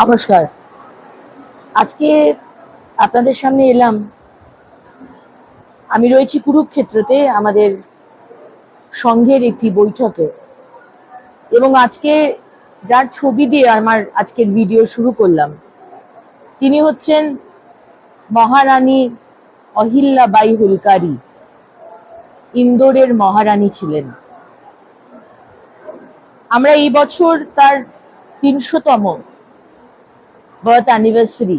নমস্কার। আজকে আপনাদের সামনে এলাম। আমি রয়েছি কুরুক্ষেত্রতে আমাদের সংঘের একটি বৈঠকে। এবং আজকে যার ছবি দিয়ে আমার আজকের ভিডিও শুরু করলাম, তিনি হচ্ছেন মহারানী অহিল্যাবাই হুলকারি। ইন্দোরের মহারানী ছিলেন। আমরা এই বছর তার তিনশোতম বার্থ অ্যানিভার্সারি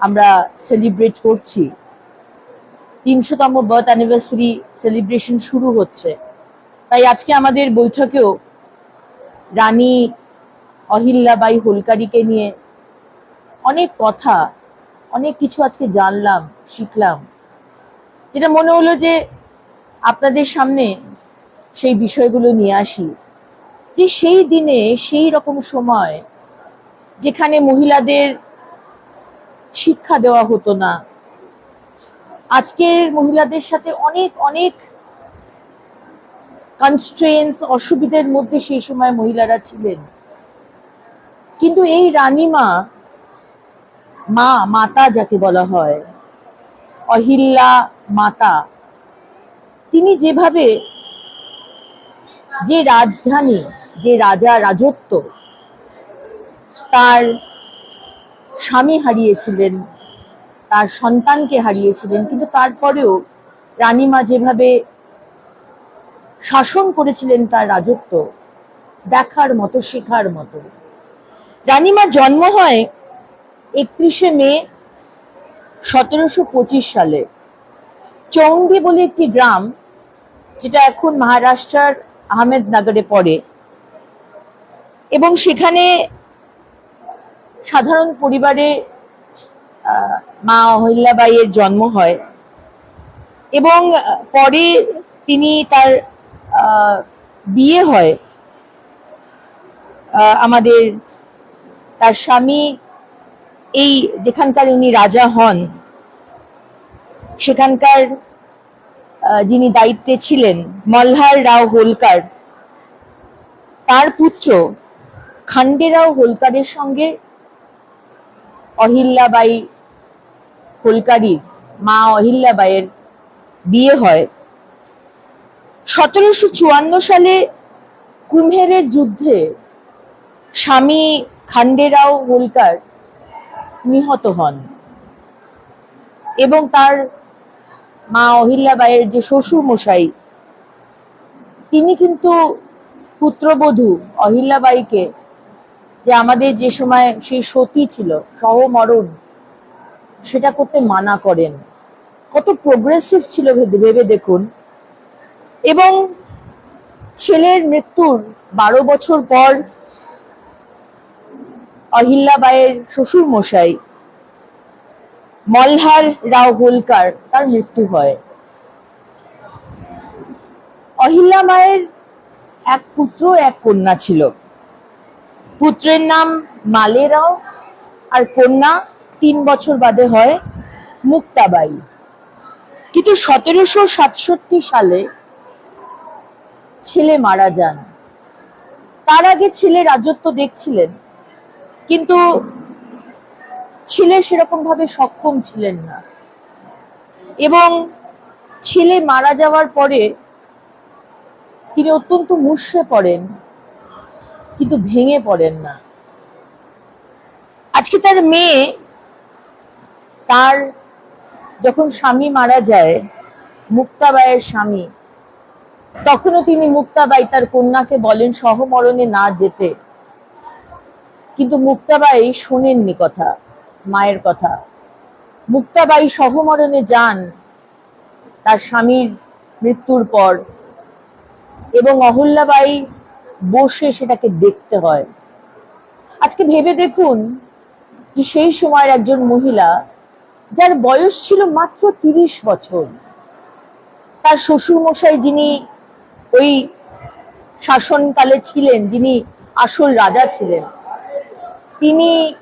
আমরা সেলিব্রেট করছি। তিনশোতম বার্থ অ্যানিভার্সারি সেলিব্রেশন শুরু হচ্ছে। তাই আজকে আমাদের বৈঠকেও রানী অহিল্যাবাই হোলকারিকে নিয়ে অনেক কথা, অনেক কিছু আজকে জানলাম, শিখলাম। যেটা মনে হলো যে আপনাদের সামনে সেই বিষয়গুলো নিয়ে আসি। যে সেই দিনে, সেই রকম সময় যেখানে মহিলাদের শিক্ষা দেওয়া হতো না। আজকের মহিলাদের সাথে অনেক অনেক কনস্ট্রেন্স অসুবিধার মধ্যে সেই সময় মহিলারা ছিলেন। কিন্তু এই রানীমা, মা, মাতা যাকে বলা হয় অহিল্যা মাতা, তিনি যেভাবে যে রাজধানী, যে রাজা রাজত্ব তার স্বামী হারিয়েছিলেন, তার সন্তানকে হারিয়েছিলেন, কিন্তু তারপরেও রানীমা যেভাবে শাসন করেছিলেন তার রাজত্ব, দেখার মতো, শেখার মতো। রানীমার জন্ম হয় একত্রিশে মে সতেরোশো পঁচিশ সালে। চৌন্ডি বলে একটি গ্রাম, যেটা এখন মহারাষ্ট্রের আহমেদনগরে পড়ে। এবং সেখানে সাধারণ পরিবারে মা অহিল্যাবাইয়ের জন্ম হয় এবং পরে তিনি তার বিয়ে হয়। আমাদের তার স্বামী এই যেখানকার উনি রাজা হন, সেখানকার যিনি দায়িত্বে ছিলেন, মল্হার রাও হোলকার, তার পুত্র খান্ডেরাও হোলকারের সঙ্গে অহিল্যাবাই হোলকারির মা অহিল্যাবাইয়ের বিয়ে হয়। সতেরোশো চুয়ান্ন সালে কুম্ভেরের যুদ্ধে স্বামী খান্ডেরাও হোলকার নিহত হন এবং তার মা অহিল্যাবাইয়ের যে শ্বশুর মশাই তিনি কিন্তু পুত্রবধূ অহিল্যাবাইকে যে আমাদের যে সময় সেই সতী ছিল, সহমরণ, সেটা করতে মানা করেন। কত প্রোগ্রেসিভ ছিল ভেবে দেখুন। এবং ছেলের মৃত্যুর বারো বছর পর অহিল্যাবাইয়ের শ্বশুর মশাই মলহার রাও হোলকার তার মৃত্যু হয়। অহিল্যা মায়ের এক পুত্র, এক কন্যা ছিল। পুত্রের নাম মালে রাও আর কন্যা তিন বছর বাদে হয় মুক্তাবাই কিন্তু সতেরোশো সাতষট্টি সালে ছেলে মারা যান। তার আগে ছেলে রাজত্ব দেখছিলেন, কিন্তু ছেলে সেরকম ভাবে সক্ষম ছিলেন না। এবং ছেলে মারা যাওয়ার পরে তিনি অত্যন্ত মুর্ষে পড়েন। কিন্তু ভেঙে পড়েন না। আজকে তার মেয়ে তার যখন স্বামী মারা যায়, মুক্তাবাইয়ের স্বামী, তখনও তিনি মুক্তাবাই তার কন্যাকে বলেন, সহমরণে না যেতে। কিন্তু মুক্তাবাই শোনেননি কথা, মায়ের কথা। মুক্তাবাই সহমরণে যান তার স্বামীর মৃত্যুর পর এবং অহল্যাবাই বসে সেটাকে দেখতে হয়। আজকে ভেবে দেখুন যে সেই সময়ের একজন মহিলা, যার বয়স ছিল মাত্র তিরিশ বছর, তার শ্বশুর মশাই যিনি ওই শাসনকালে ছিলেন, যিনি আসল রাজা ছিলেন, তিনি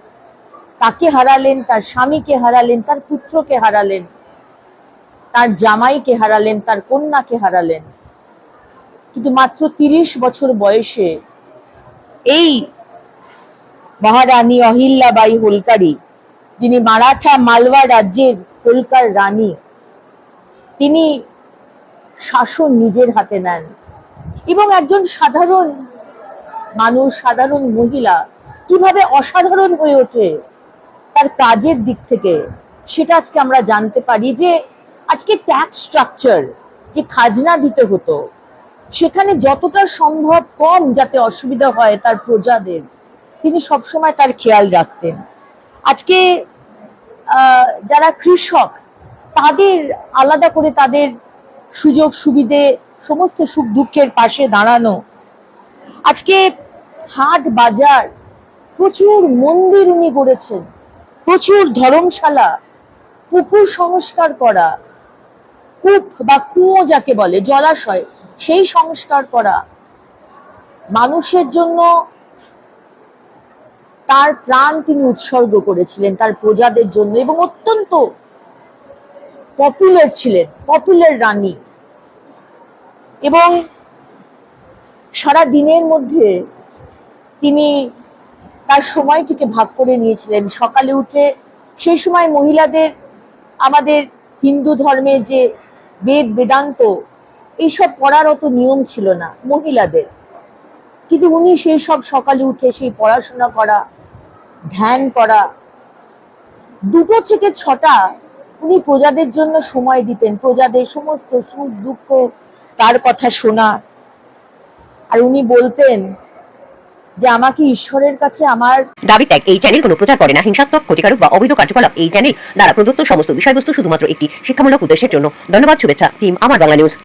তাকে হারালেন, তার স্বামীকে হারালেন, তার পুত্রকে হারালেন, তার জামাইকে হারালেন, তার কন্যাকে হারালেন। কিন্তু মাত্র তিরিশ বছর বয়সে এই মহারানী অহিল্যাবাই হোলকারি, যিনি মারাঠা মালওয়া রাজ্যের হোলকার রানী, তিনি শাসন নিজের হাতে নেন এবং একজন সাধারণ মানুষ, সাধারণ মহিলা, কীভাবে অসাধারণ হয়ে ওঠে তার কাজের দিক থেকে, সেটা আজকে আমরা জানতে পারি যে আজকে ট্যাক্স স্ট্রাকচার যে খাজনা দিতে হতো সেখানে যতটা সম্ভব কম যাতে অসুবিধা হয় তার প্রজাদের, তিনি সবসময় তার খেয়াল রাখতেন। আজকে যারা কৃষক, তাদের আলাদা করে তাদের সুযোগ সুবিধে, সমস্ত সুখ দুঃখের পাশে দাঁড়ানো। আজকে হাট বাজার, প্রচুর মন্দির উনি গড়েছেন, প্রচুর ধর্মশালা, পুকুর সংস্কার করা, কূপ বা কুয়ো যাকে বলে, জলাশয় সেই সংস্কার করা মানুষের জন্য তার প্রাণ তিনি উৎসর্গ করেছিলেন, তার প্রজাদের জন্য এবং অত্যন্ত পপুলার ছিলেন পপুলার রানী। এবং সারা দিনের মধ্যে তিনি তার সময়টিকে ভাগ করে নিয়েছিলেন। সকালে উঠে সেই সময় মহিলাদের, আমাদের হিন্দু ধর্মের যে বেদ বেদান্ত এইসব পড়ার অত নিয়ম ছিল না, মহিলাদের। কিন্তু উনি সেই সব সকালে উঠে সেই পড়াশোনা করা, ধ্যান করা, দুটো থেকে ছটা উনি প্রজাদের জন্য সময় দিতেন, প্রজাদের সমস্ত সুখ দুঃখ তার কথা শোনা। আর উনি বলতেন যে, আমাকে ঈশ্বরের কাছে আমার দাবি ত্যাগ এই চ্যানেল কোনো প্রচার করে না। হিংসাত্মক, ক্ষতিকারক বা অবৈধ কার্যকলাপ, এই চ্যানেল দ্বারা প্রদত্ত সমস্ত বিষয়বস্তু শুধুমাত্র একটি শিক্ষামূলক উদ্দেশ্যের জন্য। ধন্যবাদ, শুভেচ্ছা, টিম, আমার বাংলা নিউজ